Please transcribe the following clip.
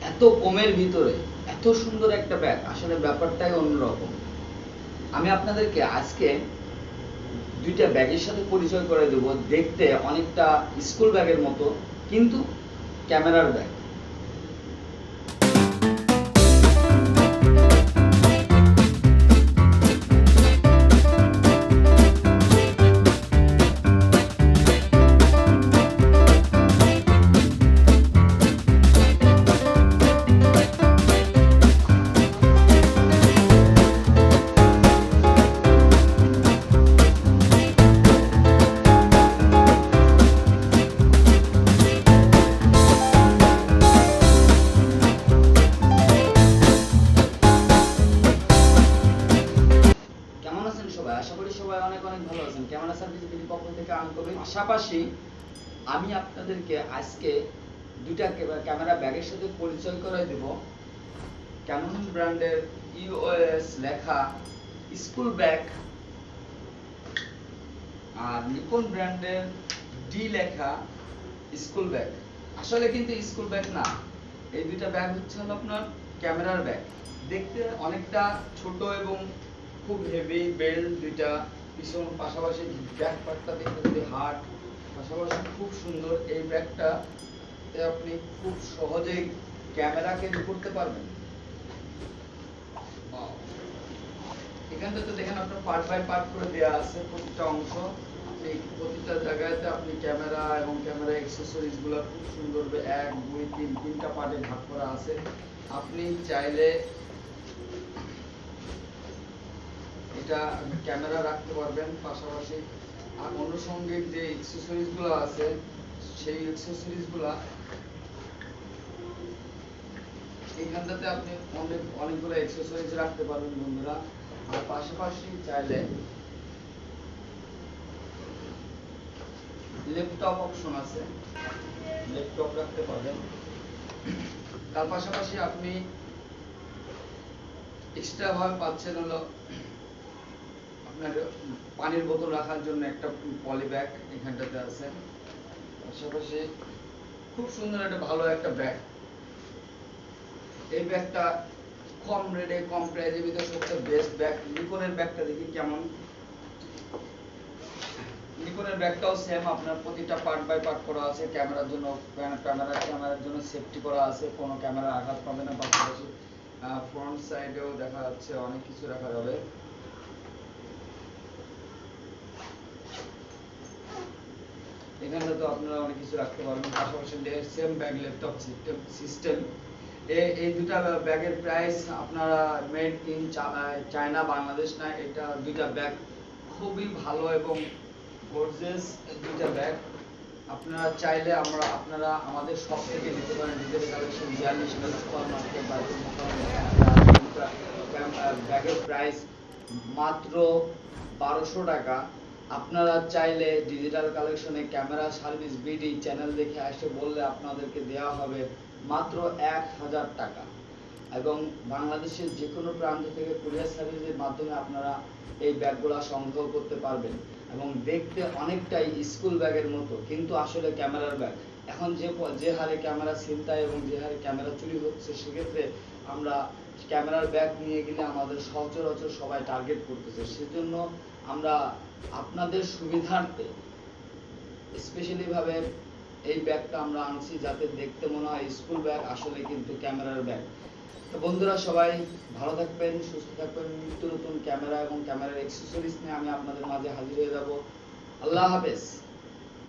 এত কমের ভিতরে, এত সুন্দর একটা ব্যাগ আসলে ব্যাপারটাই অন্যরকম। আমি আপনাদেরকে আজকে দুইটা ব্যাগের সাথে পরিচয় করে দেব, দেখতে অনেকটা স্কুল ব্যাগের মতো, কিন্তু ক্যামেরার ব্যাগ আমি কবি পাশাপাশি আমি আপনাদেরকে আজকে ক্যা- ক্যামেরা ব্যাগের সাথে পরিচয় করে দেব। ক্যানন ব্র্যান্ডের ইউএস লেখা স্কুল ব্যাগ আর নিকন ব্র্যান্ডের ডি লেখা স্কুল ব্যাগ। আসলে কিন্তু স্কুল ব্যাগ না, এই দুইটা ব্যাগ হচ্ছে হলো আপনার ক্যামেরার ব্যাগ। দেখতে অনেকটা ছোট এবং খুব হেভি বেল্ট দুইটা পিছন পাশাপাশি ব্যাক পার্টটা দেখতে হার্ড পাশাপাশি খুব সুন্দর এই ব্যাগটা আপনি খুব সহজেই ক্যামেরা ক্যারি করতে পারবেন. এখানটাতে দেখেন আপনার পার্ট বাই পার্ট করে দেওয়া আছে, প্রতিটা অংশ। এই প্রতিটা জায়গাতে আপনি ক্যামেরা এবং ক্যামেরা অ্যাক্সেসরিজগুলো খুব সুন্দর এক, দুই, তিন, তিনটা পার্টে ভাগ করা আছে। আপনি চাইলে এটা ক্যামেরা রাখতে পারবেন পাশাপাশি। অনুষঙ্গিক যে অ্যাক্সেসরিজগুলো আছে, সেই অ্যাক্সেসরিজগুলা এইখানটাতে আপনি অনেক, অনেকগুলো অ্যাক্সেসরিজ রাখতে পারবেন বন্ধুরা। আর পাশাপাশি চাইলে ল্যাপটপ অপশন আছে। ল্যাপটপ রাখতে পারবেন। তার পাশাপাশি আপনি এক্সট্রা ভাবে পাচ্ছেন হলো পানির বোতল রাখার জন্য একটা পলি ব্যাগ এখানটাতে আছে। পাশাপাশি খুব সুন্দর একটা ভালো একটা ব্যাগ এই ব্যাগটা কম রেটে কম প্রাইজের ভিতরে সবচেয়ে বেস্ট ব্যাগ নিকনের ব্যাগটা দেখি কেমন। নিকনের ব্যাগটাও সেম আপনার প্রতিটা পার্ট বাই পার্ট করা আছে। ক্যামেরার জন্য ক্যামেরা ক্যামেরার জন্য সেফটি করা আছে। কোনো ক্যামেরা আঘাত পাবে না, পাশাপাশি ফ্রন্ট সাইডেও দেখা যাচ্ছে অনেক কিছু রাখা যাবে। এখানে তো আপনারা অনেক কিছু রাখতে পারবেন। পাশাপাশি সেম ব্যাগ ল্যাপটপ সিস্টেম এই দুটা ব্যাগের প্রাইস আপনারা মেড ইন চায়না বাংলাদেশ না, এটা দুইটা ব্যাগ খুবই ভালো এবং গর্জিয়াস দুইটা ব্যাগ আপনারা চাইলে আমরা, আপনারা আমাদের শপ থেকে নিতে পারেন। নিজের collection Zia national super market বা ব্যাগের প্রাইস মাত্র বারোশো টাকা। আপনারা চাইলে ডিজিটাল কালেকশনে ক্যামেরা সার্ভিস বিডি চ্যানেল দেখে এসে বললে আপনাদেরকে দেওয়া হবে মাত্র এক হাজার টাকা। এবং বাংলাদেশের যে কোনো প্রান্ত থেকে কুরিয়ার সার্ভিসের মাধ্যমে আপনারা এই ব্যাগগুলো সংগ্রহ করতে পারবেন। এবং দেখতে অনেকটাই স্কুল ব্যাগের মতো, কিন্তু আসলে ক্যামেরার ব্যাগ এখন যে যে হারে ক্যামেরা ছিনতাই এবং যে হারে ক্যামেরা চুরি হচ্ছে, সেক্ষেত্রে আমরা ক্যামেরার ব্যাগ নিয়ে গেলে আমাদের সচরাচর সবাই টার্গেট করতেছে। সেজন্য আমরা আপনাদের সুবিধার্থে স্পেশালি ভাবে এই ব্যাগটা আমরা আনছি যাতে দেখতে মনে হয় স্কুল ব্যাগ আসলে কিন্তু ক্যামেরার ব্যাগ। তো বন্ধুরা সবাই ভালো থাকবেন, সুস্থ থাকবেন। নিত্য নতুন ক্যামেরা এবং ক্যামেরার অ্যাক্সেসরিজ নিয়ে আমি আপনাদের মাঝে হাজির হয়ে যাব। আল্লাহ হাফেজ।